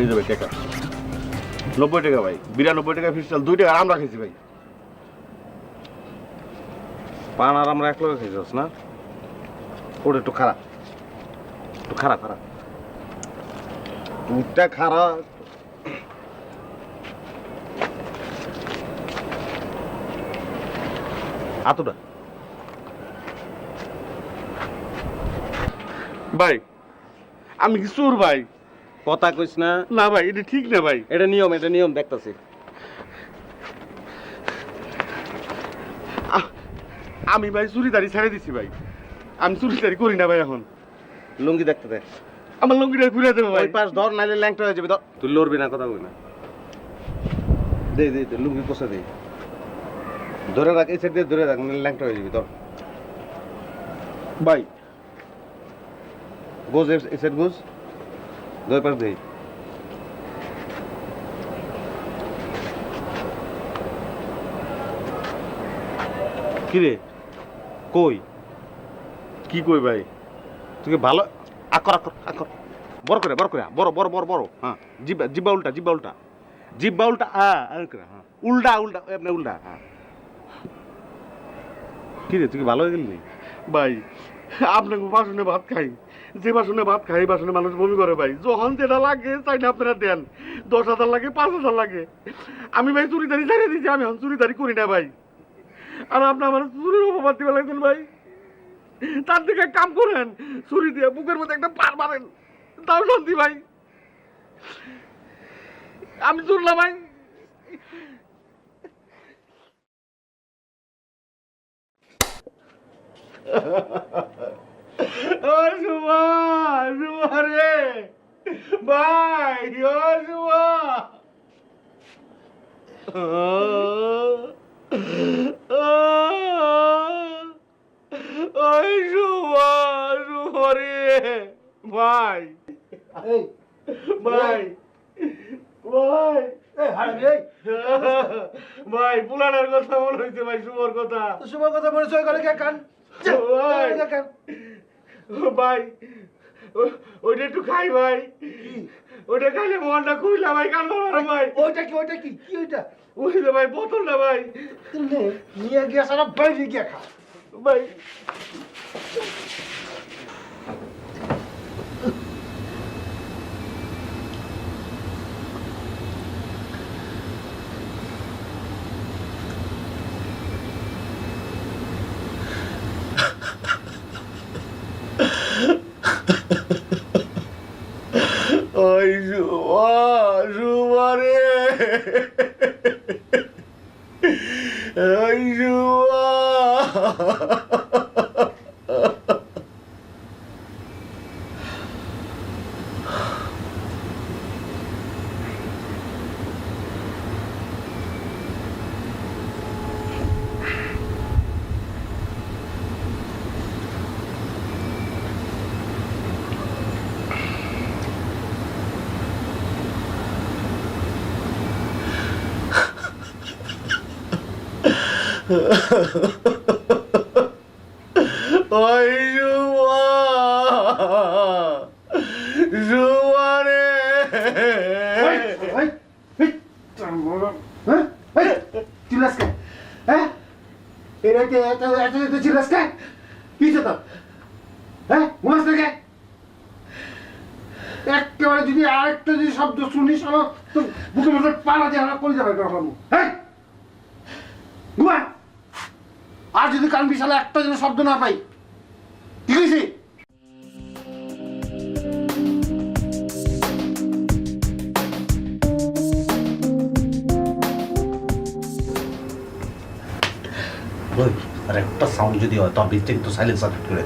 এই যাবে টাকা। নব্বই টাকা ভাই, বিরানব্বই টাকা ফিস চাল দুই টাকা আমরা খেয়েছি ভাই। পান আর আমরা এক লোক খেয়েছিস না? ওটা একটু খারাপ। একটু খারাপ খারাপ। দুধটা খারাপ আতটা ভাই, আমি কি ভাই? কথা কইস না। না ভাই এটা ঠিক না ভাই। এটা নিয়ম এটা নিয়ম দেখতাছি। আমি ভাই চুরি চুরিদারি ছেড়ে দিছি ভাই। আমি চুরি চুরিদারি করি না ভাই এখন। লুঙ্গি দেখতে দে। আমার লঙ্গিটা ঘুরে দেবো ভাই। পাশ ধর নাইলে ল্যাংটা হয়ে যাবে ধর। তুই লড়বি না কথা কই না। দে দে দে লুঙ্গি কোষা দে। ধরে রাখ এই সাইড দিয়ে ধরে রাখ নাইলে ল্যাংটা হয়ে যাবি ধর। ভাই। গোজ এই সাইড গোজ। দুই পাশ দে কি রে কই? কি কই ভাই? তুই ভালো আকর আকর আকর। বড় করে বড় করে বড় বড় বড় বড় হ্যাঁ। জিব্বা জিব্বা উল্টা জিব্বা উল্টা। জিব্বা উল্টা হ্যাঁ করে হ্যাঁ। উল্টা উল্টা এমনি উল্টা হ্যাঁ। কি রে তুই ভালো হয়ে গেলি? ভাই আপনাকে বাসনে ভাত খাই। যে বাসনে ভাত খাই বাসনে মানুষ বমি করে ভাই। যখন যেটা লাগে, চাইলে আপনারা দেন। দশ হাজার লাগে, পাঁচ হাজার লাগে। আমি ভাই চুরিদারি ছেড়ে দিয়েছি আমি এখন চুরিদারি করি না ভাই। আর আপনি আমার চুরির অপবাদ দিবে লাগছেন ভাই। তার দিকে কাম করেন, চুরি দিয়ে বুকের মধ্যে একটা পার মারেন। তাও শান্তি ভাই। আমি চুর না ভাই। ও সুমা সুমা রে। ভাই ও সুমা। ওই সুমা সুমা রে। ভাই ভাই ভাই। ভাই পুলানের কথা মনে হয়েছে ভাই শুভর কথা। তো শুভ কথা করে কে কান। ভাই। ভাই ওইটা একটু খাই ভাই। ওইটা খাইলে মনটা খুবই ভাই কান ভাই ভাই। ওইটা কি ওইটা কি? কি ওইটা? ওই তো ভাই বোতলটা ভাই। নিয়ে গিয়া সারা বাইরে গিয়ে খা। ভাই ওই সুমা সুমা রে ওই সুমা ওই সুমা সুমা রে এই, এই, এই, তার মরণ। হ্যাঁ? এই, চিল্লাস কে? হ্যাঁ? এর এত এত এত এত চিল্লাস কে? কি তোর? হ্যাঁ? ঘুমাস কে? একেবারে যদি আরেকটা যদি শব্দ শুনিস আমার তো বুকের মধ্যে পালা দিয়ে করে যাবে হ্যাঁ ঘুমা আর যদি কান বিশালে একটা যেন শব্দ না পাই? ঠিক আছে আর একটা সাউন্ড যদি হয়, তো তো সাইলেন্স সাইলেন্সার করে